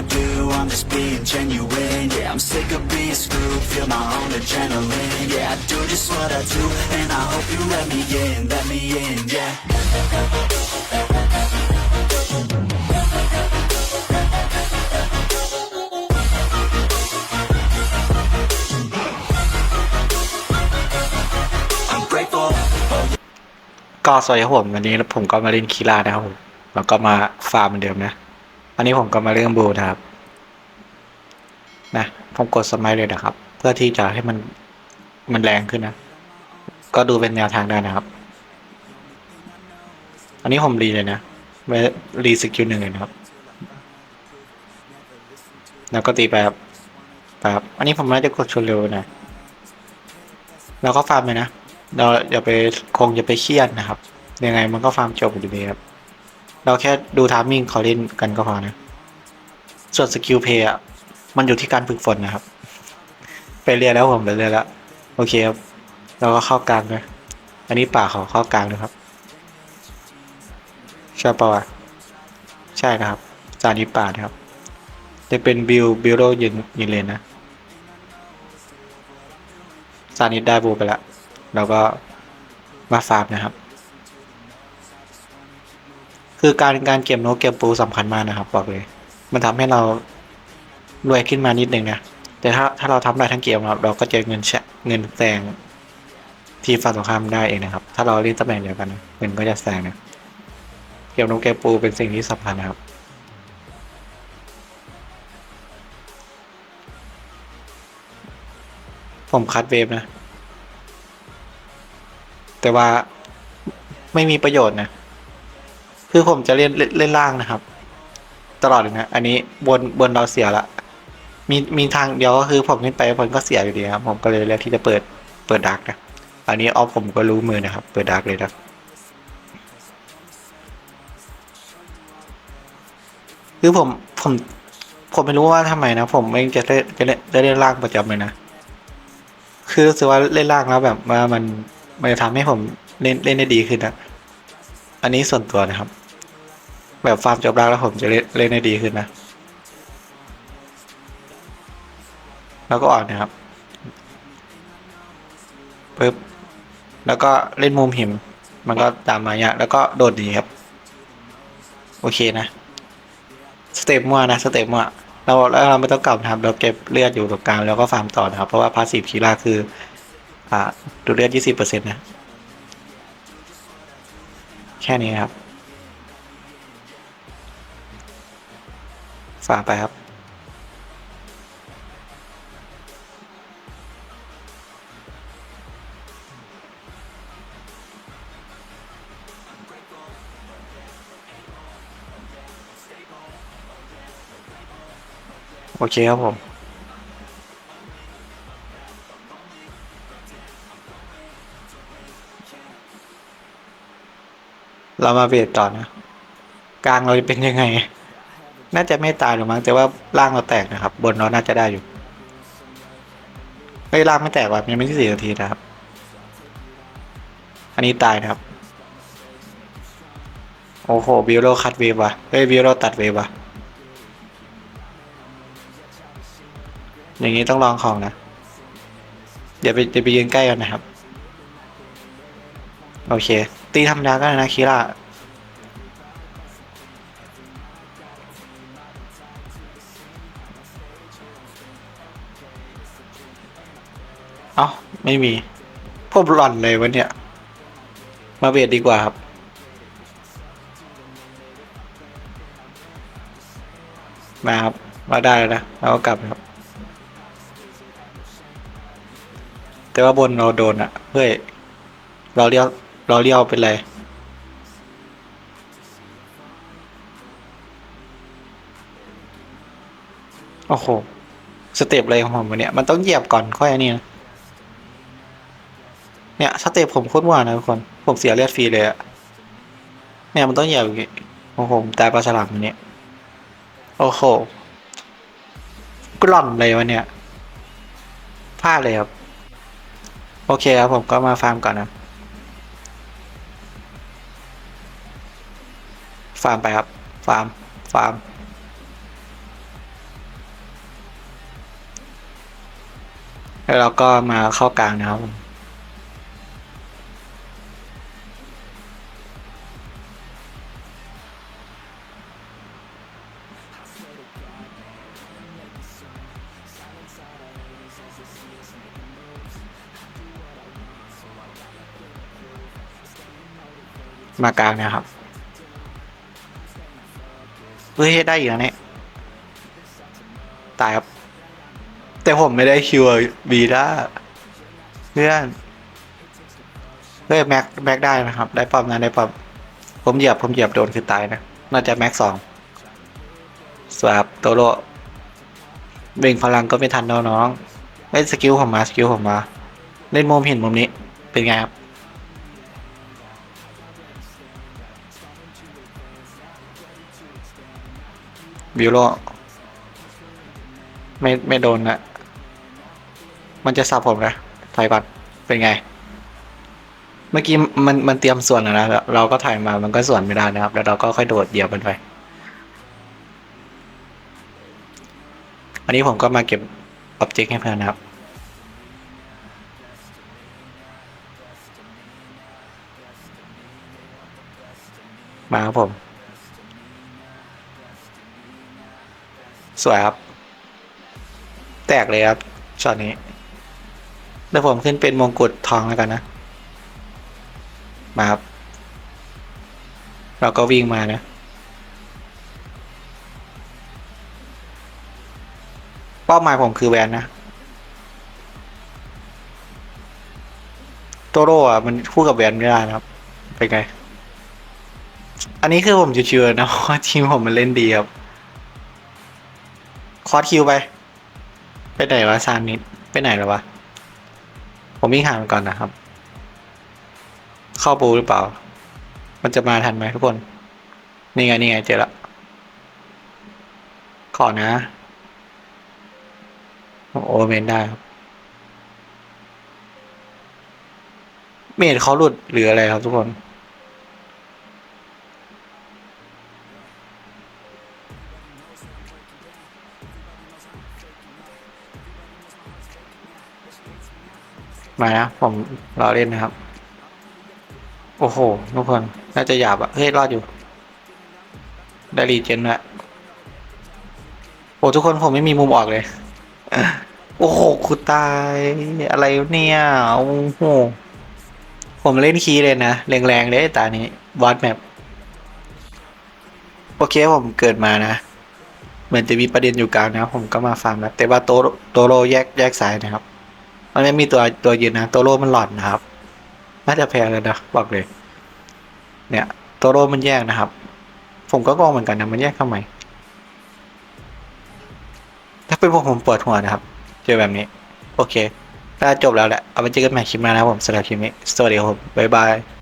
I do, I'm just being genuine Yeah, I'm sick of being screwed, feel my own adrenaline Yeah, I do just what I do, and I hope you let me in, let me in, yeah ก็สวัสดีครับผมวันนี้ผมก็มาเล่นคีรานะครับผมแล้วก็มาฟาร์มเหมือนเดิมนะ อันนี้ผมก็มาเรื่องบูนะครับ นะผมกดสมัยเลยนะครับ เพื่อที่จะให้มันมันแรงขึ้นนะ ก็ดูเป็นแนวทางได้นะครับ อันนี้ผมรีเลยนะไม่รีสกิลหนึ่งเลยนะครับ แล้วก็ตีแบบแบบอันนี้ผมน่าจะกดชนเร็วนะแล้วก็ฟาร์มเลยนะเราอย่าไปคงอย่าไปเครียดนะครับ ยังไงมันก็ฟาร์มจบอยู่ดีครับ เราแค่ดูทามมิ่งเขาเล่นกันก็พอนะ ส่วนสกิลเพย์อะ มันอยู่ที่การฝึกฝนนะครับ ไปเรียนแล้วผมไปเรียนแล้ว โอเคครับ เราก็เข้ากลางเลยอันนี้ป่าเขาเข้ากลางเลยครับใช่ปะวะใช่นะครับ จานนี้ป่านะครับ จะเป็นบิลบิลโรยืนยืนเลนนะซานิดได้บูไปแล้วเราก็มาฟาร์มนะครับ คือการการเก็บโน้ตเก็บปูสำคัญมากนะครับบอกเลย มันทำให้เรารวยขึ้นมานิดนึงนะแต่ถ้าถ้าเราทำได้ทั้งเกมครับเราก็จะเงินแชะเงินแซงทีฝั่งตรงข้ามได้เองนะครับ ถ้าเราเล่นตำแหน่งเดียวกันนะเงินก็จะแซงนะเก็บโน้ตเก็บปูเป็นสิ่งที่สำคัญนะครับผมคัดเวฟนะ แต่ว่าไม่มีประโยชน์นะ คือผมจะเล่นเล่นเล่นล่างนะครับ ตลอดเลยนะ อันนี้บนบนเราเสียละ มีมีทางเดียวก็คือผมเล่นไปผมก็เสียอยู่ดีครับ ผมก็เลยเลือกที่จะเปิดเปิดดักนะ อันนี้เอาผมก็รู้มือนะครับ เปิดดักเลยนะคือผมผมผมไม่รู้ว่าทำไมนะ ผมไม่จะเล่นจะเล่นจะเล่นล่างประจำเลยนะ คือรู้สึกว่าเล่นล่างแล้วแบบว่ามันมันจะทำให้ผมเล่นเล่นได้ดีขึ้นนะ อันนี้ส่วนตัวนะครับ แบบฟาร์มจบล่างแล้วผมจะเล่นเล่นได้ดีขึ้นนะ แล้วก็อ่อนนะครับปึ๊บแล้วก็เล่นมุมหิม มันก็ตามมาเนี่ยแล้วก็โดดหนีครับ โอเคนะ สเต็ปมั่วนะ สเต็ปมั่วเราแล้วเราไม่ต้องกลับนะครับ เราเก็บเลือดอยู่ตรงกลางแล้วก็ฟาร์มต่อนะครับ เพราะว่าพาสซีฟคีราคือ อ่าดูเลือดยี่สิบเปอร์เซ็นต์นะ แค่นี้ครับ ฝาไปครับ โอเคครับผมเรามาเบรดต่อนะ กลางเราจะเป็นยังไง น่าจะไม่ตายหรอกมั้งแต่ว่าล่างเราแตกนะครับ บนเราน่าจะได้อยู่เฮ้ยล่างไม่แตกว่ะยังไม่ที่สี่นาทีนะครับ อันนี้ตายนะครับ โอ้โหบิวโรคัดเวฟว่ะเฮ้ยบิวโรตัดเวฟว่ะอย่างนี้ต้องลองของนะ เดี๋ยวไปเดี๋ยวไปยืนใกล้กันนะครับ โอเค ตีธรรมดาก็ได้นะคีร่า อ้าไม่มี พวกหล่อนเลยวันเนี้ยมาเบียดดีกว่าครับ มาครับ มาได้แล้วนะเราก็กลับครับ แต่ว่าบนเราโดนอะเฮ้ย เราเลี้ยว เราเลี้ยวเป็นไรโอ้โห สเต็ปอะไรของผมวะเนี่ย มันต้องเหยียบก่อนค่อยอันนี้นะ เนี่ยสเตปผมโคตรหวานนะทุกคน ผมเสียเลือดฟรีเลยอะเนี่ยมันต้องเหยียบอย่างงี้โอ้โหตายปลาฉลามอันนี้โอ้โหกล่อนเลยวะเนี่ยพลาดเลยครับ โอเคครับผมก็มาฟาร์มก่อนนะ ฟาร์มไปครับ ฟาร์ม ฟาร์ม แล้วเราก็มาเข้ากลางนะครับ มากลางเนะครับเฮ้ยได้อยู่นะเนี่ยตายครับ แต่ผมไม่ได้คิวบีด้าเพื่อนเฮ้ยแม็กแม็กได้นะครับ ได้ปั๊มนะได้ปั๊มผมเหยียบผมเหยียบโดนคือตายนะ น่าจะแม็กสองสวับโตโรเบ่งพลังก็ไม่ทันน้องๆเล่นสกิลผมมาสกิลผมมา เล่นมุมเห็นมุมนี้เป็นไงครับ บิวโรไม่ไม่โดนนะมันจะสับผมนะถอยก่อนเป็นไง เมื่อกี้มันมันเตรียมส่วนแล้วนะเราก็ถ่ายมามันก็ส่วนไม่ได้นะครับ แล้วเราก็ค่อยโดดเหยียบมันไป อันนี้ผมก็มาเก็บอ็อบเจกต์ให้เพื่อนนะครับมาครับผม สวยครับ แตกเลยครับช็อตนี้เดี๋ยวผมขึ้นเป็นมงกุฎทองแล้วกันนะ มาครับ เราก็วิ่งมานะ เป้าหมายผมคือแวนนะโตโร่อะมันคู่กับแวนไม่ได้นะครับ เป็นไง อันนี้คือผมเชื่อนะว่าทีมผมมันเล่นดีครับ คอร์สคิวไป ไปไหนวะซานนิดไปไหนแล้ววะ ผมวิ่งหามันก่อนนะครับ เข้าปูหรือเปล่า มันจะมาทันไหมทุกคน นี่ไงนี่ไงเจอละขอนะ โอเมนได้ครับเมดเขาหลุดหรืออะไรครับทุกคน มานะผมรอเล่นนะครับ โอ้โหทุกคน น่าจะหยาบอะเฮ้ย รอดอยู่ ได้รีเจนละโอ้ทุกคนผมไม่มีมุมออกเลย โอ้โหคุณตาย อะไรเนี่ย โอ้โห ผมเล่นคีย์เลยนะ แรงๆเลยตานี้บอสแมปโอเคผมเกิดมานะเหมือนจะมีประเด็นอยู่กลางนะผมก็มาฟาร์มแล้วแต่ว่าโตโรโตโรแยกแยกสายนะครับ มันไม่มีตัวตัวยืนนะตัวโลมันหลอนนะครับน่าจะแพ้เลยนะบอกเลย เนี่ย ตัวโลมันแยกนะครับ ผมก็งงเหมือนกันนะมันแยกทำไมถ้าเป็นพวกผมปวดหัวนะครับ เจอแบบนี้ โอเคถ้าจบแล้วแหละเอาไปเจอกันใหม่คลิปหน้านะครับผมสำหรับคลิปนี้สวัสดีครับผมบ๊ายบาย